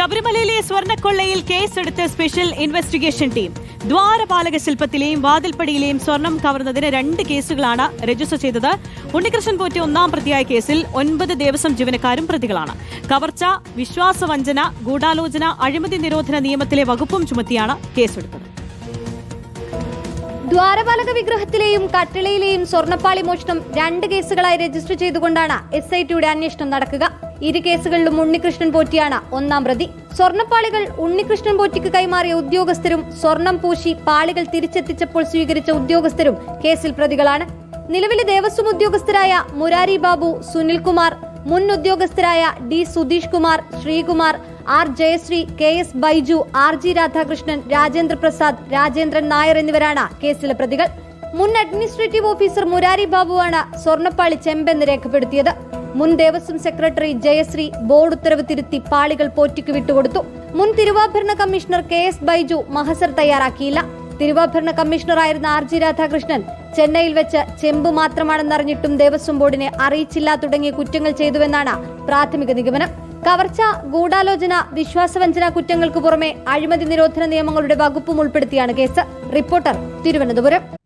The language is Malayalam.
ശബരിമലയിലെ സ്വർണക്കൊള്ളയിൽ കേസെടുത്ത് സ്പെഷ്യൽ ഇൻവെസ്റ്റിഗേഷൻ ടീം ദ്വാരപാലക ശില്പത്തിലെയും വാതിൽപ്പടിയിലെയും സ്വർണം കവർന്നതിന് രണ്ട് കേസുകളാണ് രജിസ്റ്റർ ചെയ്തത്. ഉണ്ണികൃഷ്ണൻ പോറ്റി ഒന്നാം പ്രതിയായ കേസിൽ ഒൻപത് ദിവസം ജീവനക്കാരും പ്രതികളാണ്. കവർച്ച വിശ്വാസവഞ്ചന ഗൂഢാലോചന അഴിമതി നിരോധന നിയമത്തിലെ വകുപ്പും ചുമത്തിയാണ് കേസെടുത്തത്. ദ്വാരപാലക വിഗ്രഹത്തിലെയും കട്ടിളയിലെയും സ്വർണപ്പാളി മോഷണം രണ്ട് കേസുകളായി രജിസ്റ്റർ ചെയ്തുകൊണ്ടാണ് എസ് ഐ ടിയുടെ അന്വേഷണം നടക്കുക. ഇരു കേസുകളിലും ഉണ്ണികൃഷ്ണൻ പോറ്റിയാണ് ഒന്നാം പ്രതി. സ്വർണപ്പാളികൾ ഉണ്ണികൃഷ്ണൻ പോറ്റിക്ക് കൈമാറിയ ഉദ്യോഗസ്ഥരും സ്വർണം പൂശി പാളികൾ തിരിച്ചെത്തിച്ചപ്പോൾ സ്വീകരിച്ച ഉദ്യോഗസ്ഥരും കേസിൽ പ്രതികളാണ്. നിലവിലെ ദേവസ്വം ഉദ്യോഗസ്ഥരായ മുരാരി ബാബു സുനിൽകുമാർ മുൻ ഉദ്യോഗസ്ഥരായ D Sudheesh Kumar Sreekumar R Jayasree K S Baiju R G Radhakrishnan Rajendra Prasad Rajendran Nair എന്നിവരാണ് കേസിലെ പ്രതികൾ. മുൻ അഡ്മിനിസ്ട്രേറ്റീവ് ഓഫീസർ മുരാരി ബാബുവാണ് സ്വർണപ്പാളി ചെമ്പെന്ന് രേഖപ്പെടുത്തിയത്. മുൻ ദേവസ്വം സെക്രട്ടറി ജയശ്രീ ബോർഡ് ഉത്തരവ് തിരുത്തി പാളികൾ പോറ്റിക്ക് വിട്ടുകൊടുത്തു. മുൻ തിരുവാഭരണ കമ്മീഷണർ കെ എസ് ബൈജു മഹസർ തയ്യാറാക്കിയില്ല. തിരുവാഭരണ കമ്മീഷണറായിരുന്ന ആർ ജി രാധാകൃഷ്ണൻ ചെന്നൈയിൽ വെച്ച് ചെമ്പ് മാത്രമാണെന്നറിഞ്ഞിട്ടും ദേവസ്വം ബോർഡിനെ അറിയിച്ചില്ല തുടങ്ങിയ കുറ്റങ്ങൾ ചെയ്തുവെന്നാണ് പ്രാഥമിക നിഗമനം. കവർച്ച ഗൂഢാലോചന വിശ്വാസവഞ്ചന കുറ്റങ്ങൾക്ക് പുറമെ അഴിമതി നിരോധന നിയമങ്ങളുടെ വകുപ്പും ഉൾപ്പെടുത്തിയാണ് കേസ്. റിപ്പോർട്ടർ തിരുവനന്തപുരം.